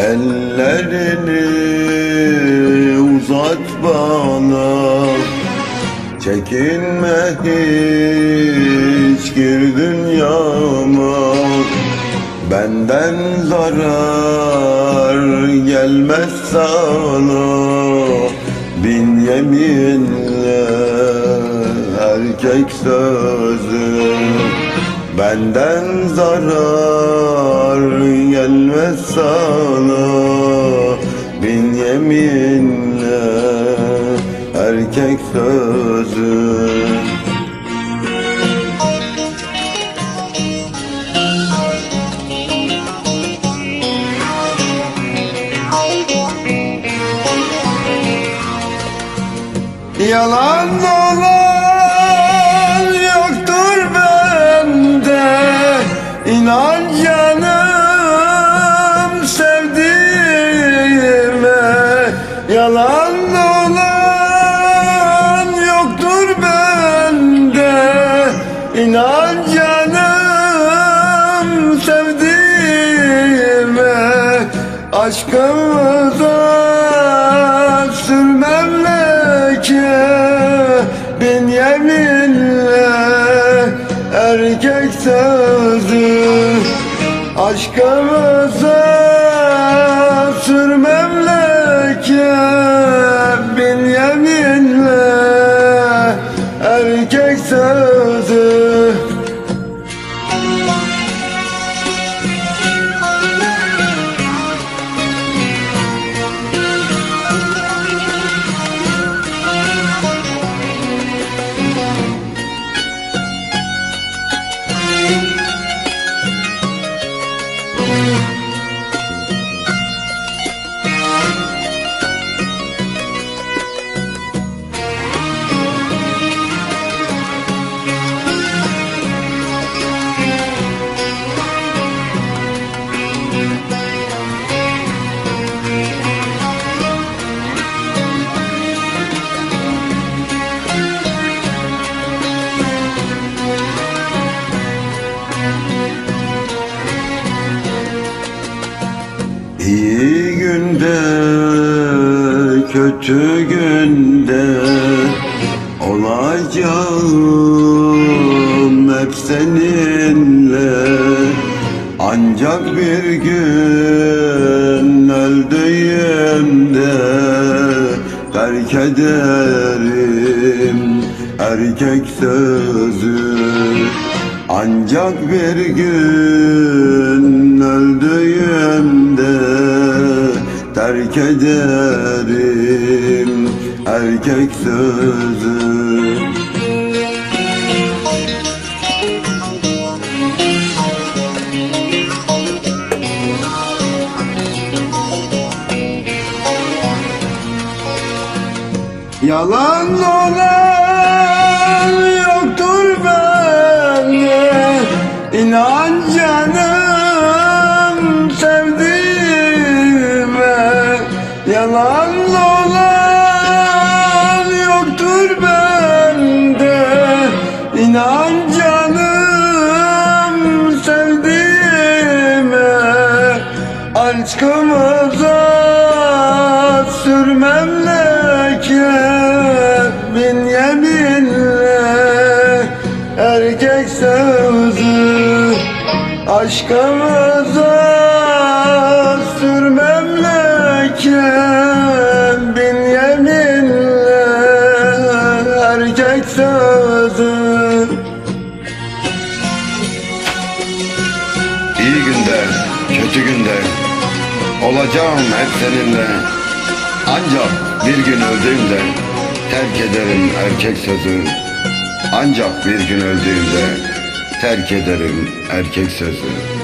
Ellerini uzat bana. Çekinme hiç gir dünyama Benden zarar gelmez sana. Bin yeminle erkek sözü Benden zarar gelmez sana. Bin yeminle erkek sözü. Yalan olan sevdiğime Aşkımıza sürmem leke Bin yeminle erkek sözü. Aşkımıza sürmem günde, kötü günde olacağım hep seninle. Ancak bir gün öldüğümde terk ederim erkek sözü. Ancak bir gün öldüğümde terk ederim erkek sözü. Yalan olan Yalan olan yoktur bende. İnan canım sevdiğime Aşkımıza sürmem leke Bin yeminle. Erkek sözü Aşkımıza İyi günde, kötü günde olacağım hep seninle. Ancak bir gün öldüğümde terk ederim erkek sözü. Ancak bir gün öldüğümde terk ederim erkek sözü.